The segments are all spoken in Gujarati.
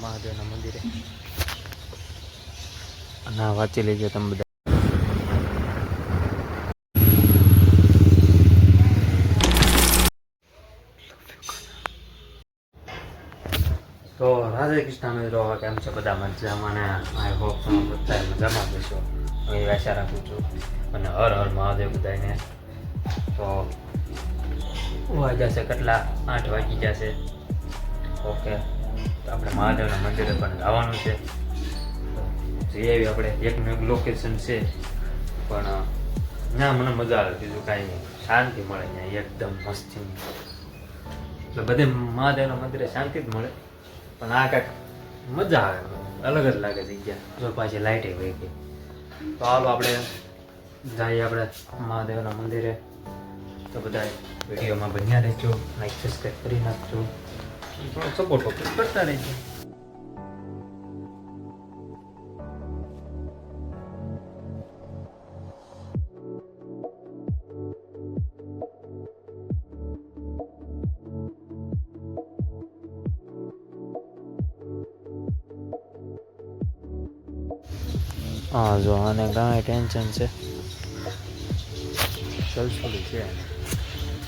મહાદેવના મંદિરે. અને આ વાંચી લેજો તમે બધા. તો રાધે કૃષ્ણ મિત્રો કેમ છો બધા? મજામાં ને? આઈ હોપ તમે બધા મજામાં જશો હું એવી આશા રાખું છું. અને હર હર મહાદેવ બધાને તો વાગ્યા છે કેટલા? આઠ વાગી જશે. ઓકે. આપણે મહાદેવના મંદિરે પણ જવાનું છે. જઈ આવી આપણે એકનું એક લોકેશન છે. પણ, ના, મને મજા આવે, બીજું કાંઈ નહીં. શાંતિ મળે ત્યાં, એકદમ મસ્તી એટલે બધે મહાદેવના મંદિરે શાંતિ જ મળે. પણ આ કાંઈક મજા આવે અલગ જ લાગે જગ્યા જો પાછી લાઇટે હોય ગઈ. તો હાલો આપણે જઈએ આપણે મહાદેવના મંદિરે. તો બધા વિડીયોમાં બન્યા રહેજો. લાઈક સબસ્ક્રાઈબ કરી નાખજો. થોડો સપોર્ટ કરતા રહેજો હા જો આને કાંઈ ટેન્શન છે. સલસલી છે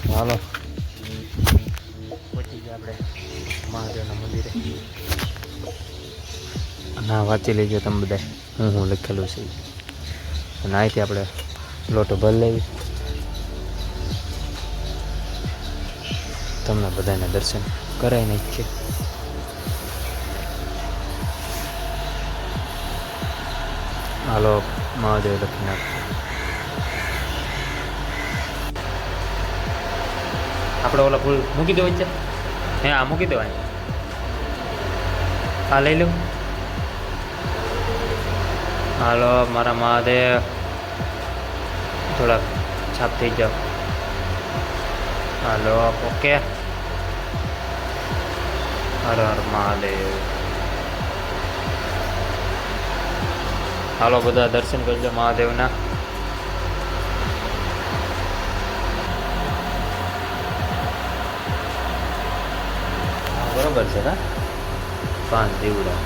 હાલો ગયા આપણે મહાદેવના મંદિરે. ના વાંચી લેજો તમે બધા હું હું લખેલું છે. અને અહીંથી આપણે લોટો ભર લેવી. તમને બધાને દર્શન કરાવી નાખીએ હાલો, મહાદેવ લખી નાખ આપણે ઓલા ફૂલ મૂકી દેવા છે? હે આ મૂકી દેવાય. આ લઈ લઉં. હાલો, મારા મહાદેવ. થોડાક છાપ થઈ જાઓ. Hello okay? હર હર મહાદેવ. હાલો, બધા દર્શન કરજો મહાદેવના. છે હા પાંચ દીવડા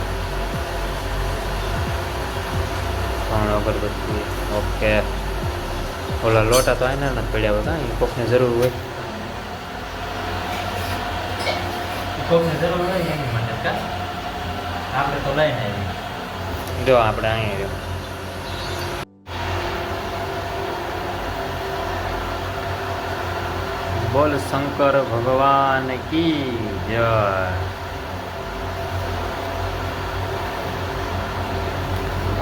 ત્રણ અગરબત્તી ઓકે ઓલા લોટા તો આના પડ્યા હતા એ કોકને જરૂર હોય કોકને જરૂર હોય એની માટે કા આપણે તો લઈને આવી જો આપણે અહીંયા રહ્યો બોલ શંકર ભગવાન કી જય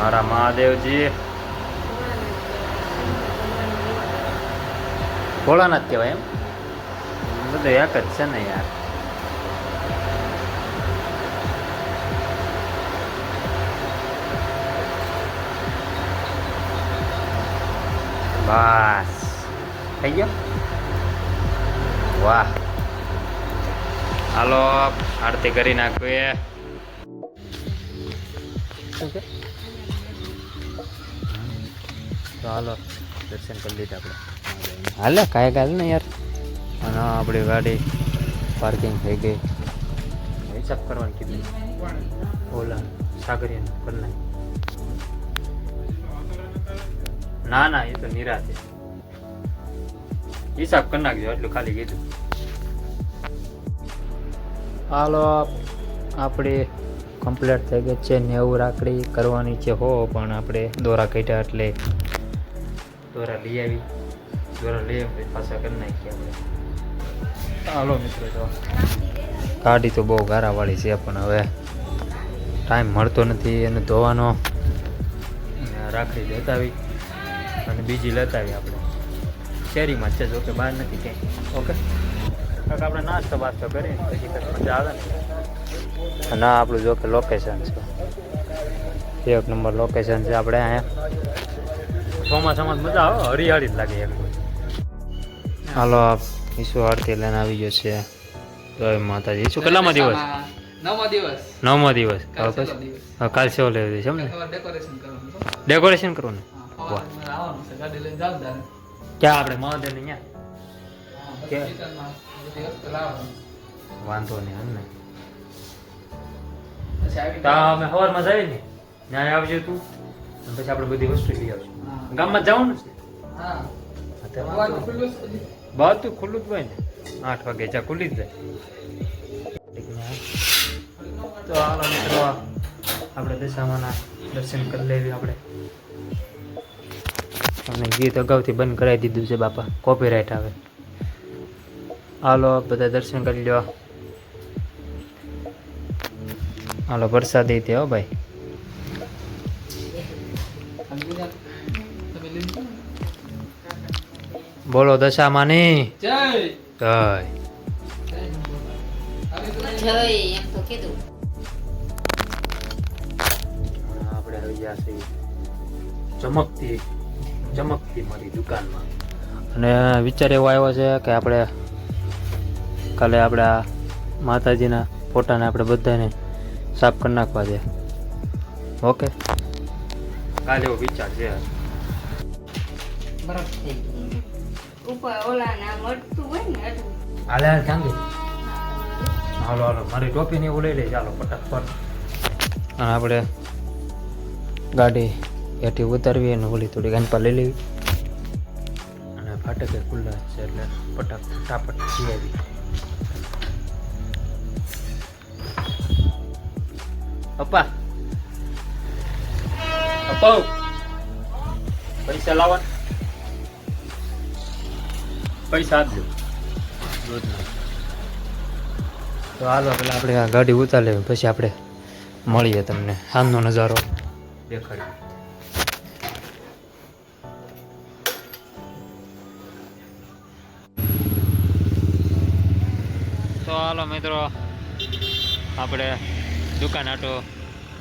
મારા મહાદેવજી ભોળાનાથ કહેવાય એમ બધું એક જ છે ને યાર બસ થઈ ગયો વાહ હાલો આરતી કરી નાખીએ શું કે તો હાલો દર્શન કરી લીધા આપણે. હાલે કાંઈ ગાલ ને યાર. અને આપણી ગાડી પાર્કિંગ થઈ ગઈ. હિસાબ કરવાનું કીધું. ઓલા સાગરિયા કરી નાખ ના ના એ તો નિરાતે હિસાબ કરી નાખજો એટલું ખાલી કીધું. હાલો આપણી કમ્પ્લીટ થઈ ગઈ છે નેવું રાખડી કરવાની છે હો પણ આપણે દોરા કાઢ્યા એટલે દોરા લઈ આવી. દોરા લઈ આવી પાછા કરી નાખીએ આપણે. હાલો મિત્રો જો. ગાડી તો બહુ ગારાવાળી છે પણ હવે ટાઈમ મળતો નથી એને ધોવાનો. અને રાખડી લેતા અને બીજી લતાવી આપણે. શેરીમાં જ છે જોકે બહાર નથી ક્યાંય. ઓકે? આપણે નાસ્તો બાસ્તો કરીએ પછી કંઈક મજા આવે ને. ના આપણું જોકે લોકેશન છે. એક નંબર લોકેશન છે આપણે અહીંયા. ચોમાસામાં મજા આવે હરિયાળી જ લાગે એક હાલો ઈસુ આરતી લઈને આવી ગયો છે. જય માતાજી ઈસુ કેટલામાં દિવસ? નવમો દિવસ. નવમો દિવસ. કાલ હવે સેવો લેવી છે એમ ડેકોરેશન કરવાનું ડેકોરેશન કરવું ને. ક્યાં આપણે મહાદેવ ને ત્યાં હા, કે? બધી કિચનમાં બધી વસ્તુ લાવવાની. વાંધો નહીં એમ ને? અમે સવારમાં જાય ને? ત્યાં આવજો તું. અને પછી આપણે બધી વસ્તુ લઈ આવશું. ગામમાં જવાનું છે? બધું ખુલ્લું જ હોય ને. આઠ વાગે ચા ખુલ્લી જ જાય. તો હાલો મિત્રો આપણે દશામાના દર્શન કરી લેવી આપણે. અને ગીત અગાઉથી બંધ કરાવી દીધું છે બાપા કોપીરાઇટ આવે. હાલો બધા દર્શન કરી લ્યો. હાલો વરસાદ તે હો ભાઈ. બોલો દશામાની. જય. જય. આપણે આવી ગયા છીએ ચમકતી ચમકતી મારી દુકાનમાં. અને વિચાર એવો આવ્યો છે કે આપણે કાલે આપણા માતાજીના ફોટાને આપણે બધાને સાફ કરી નાખવા છે. ઓકે. કાલે એવો વિચાર છે. ગઈ ઉપર ઓલા ના મળતું હોય ને એટલું. હાલે હાલ ક્યાં હાલો હાલો મારી ટોપીને એવું લઈ લે ચાલો ફટાફટ. અને આપણે ગાડી એથી ઉતારવી અને ઓલી થોડી ગાન પર લઈ લેવી. અને ફાટકે ખુલ્લા છે એટલે ફટાક ફટાફટ જઈ આવી. પપ્પા. પપ્પા. પૈસા લાવવા પૈસા આપજો તો હાલો પેલા આપણે આ ગાડી ઉતારી પછી આપણે મળીએ તમને. સાંજનો નજારો. દેખાડીએ તો હાલો મિત્રો આપણે દુકાન આટો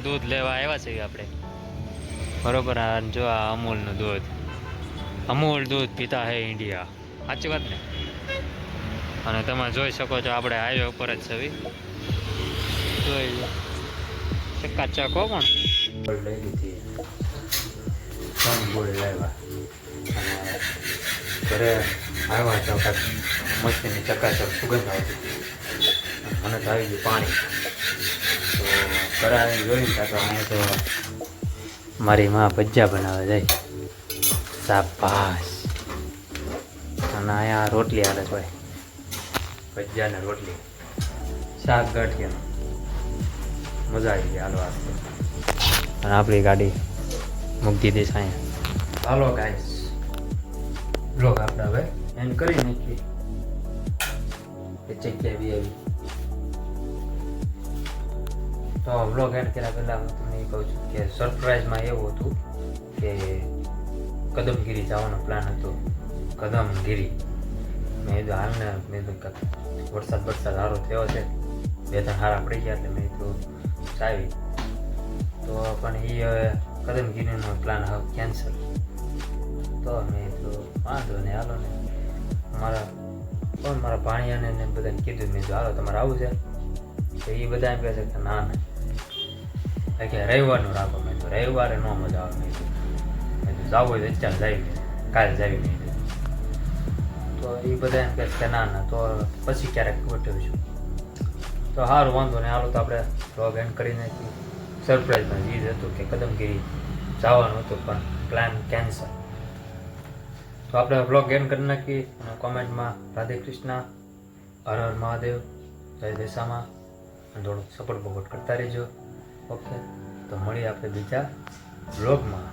દૂધ લેવા આવ્યા છીએ આપણે. બરોબર આ જો આ અમૂલનું દૂધ. અમૂલ દૂધ પીતા હે ઇન્ડિયા. સાચી વાત ને? અને તમે જોઈ શકો છો આપણે હાઈવે ઉપર જ છવી જોઈ. ચકાચક હો પણ લઈ લીધી ત્રણ ગોળ ઘરે આવ્યા કાંઈક મસ્તીની ચકાચક સુગંધ આવતી. મને તો આવી ગયું પાણી. તો ઘરે આવીને જોઈને તો અહીંયા તો મારી માં ભજીયા બનાવે જાય. શાબાશ. અને અહીંયા રોટલી હાલે છે ભાઈ. ભજીયા ને રોટલી. શાક ગાંઠિયાનું. મજા આવી ગઈ હાલો આ અને આપણી ગાડી મૂકી દીધી અહીંયા. હાલો ગાઈસ બ્લોગ આપણે હવે એન્ડ કરી નાખીએ. કે જગ્યાએ બી આવી. તો બ્લોગ એન્ડ કર્યા પહેલાં હું તમને એ કહું છું કે સરપ્રાઇઝમાં એવું હતું કે કદમગીરી જવાનો પ્લાન હતો. કદમગીરી મેં કીધું હાલને મેં કીધું વરસાદ વરસાદ સારો થયો છે. બે ત્રણ હારા પડી ગયા એટલે મેં કીધું સાવી તો પણ એ હવે કદમગીરીનો પ્લાન હવે કેન્સલ તો મેં કીધું, વાંધો ને હાલો ને. મારા, પણ મારા ભાણિયાને બધાને કીધું, મેં કીધું, હાલો, તમારે આવું છે? તો એ બધા એમ કહે છે કે ના ના. કે રવિવારનું રાખો. મેં કીધું, રવિવારે ન મજા આવે. મેં કીધું જાવું હોય તો અત્યારે જાવી કાલે જાવી કીધું તો એ બધા એમ કહે છે કે ના ના, તો પછી ક્યારેક ગોઠવીશું. તો સારું વાંધો નહીં. હાલો તો આપણે બ્લોગ એન્ડ કરી નાખી સરપ્રાઈઝમાં જીજ હતું કે કદમગીરી જવાનું હતું, પણ પ્લાન કેન્સલ તો આપણે બ્લોગ એન્ડ કરી નાખી અને કોમેન્ટમાં રાધે કૃષ્ણ, હર હર મહાદેવ, જય દેશામાં અને થોડુંક સપોર્ટ બપોર્ટ કરતા રહેજો. ઓકે તો મળીએ આપણે બીજા બ્લોગમાં